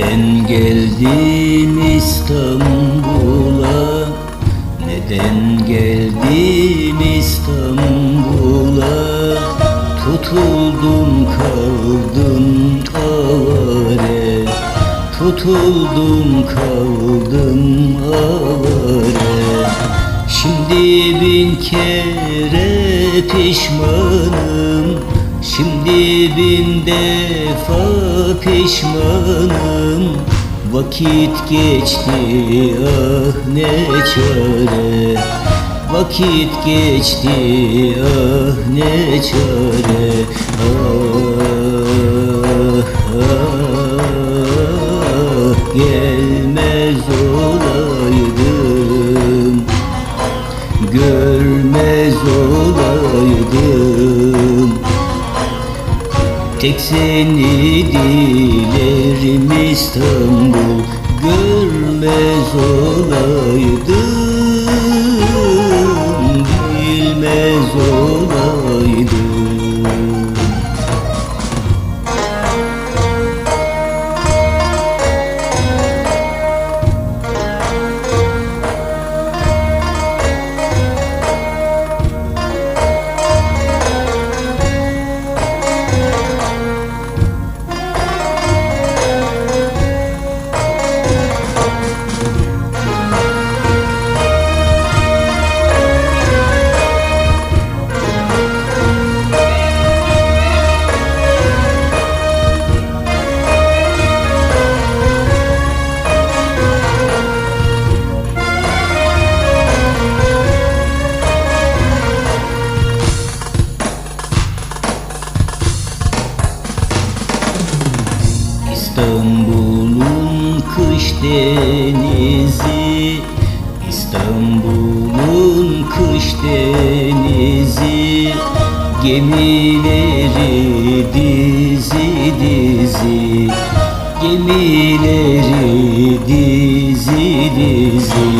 Neden geldim İstanbul'a? Neden geldim İstanbul'a? Tutuldum kaldım avare Tutuldum kaldım avare Şimdi bin kere pişmanım Şimdi bin defa pişmanım? Vakit geçti ah ne çare Vakit geçti ah ne çare Ah ah gelmez Tek seni dilerim İstanbul? Görmez olaydım İstanbul'un kış denizi İstanbul'un kış denizi Gemileri dizi dizi Gemileri dizi dizi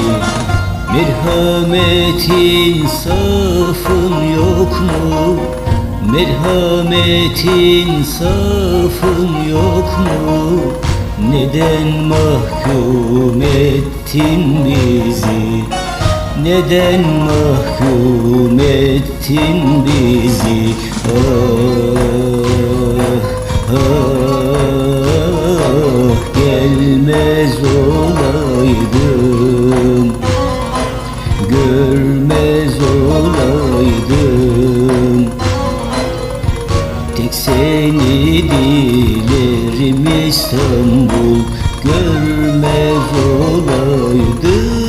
Merhametin safın yok mu? Merhametin safın yok mu? Neden mahkum ettin bizi? Neden mahkum ettin bizi? Ah, ah, İstanbul görmez olaydı.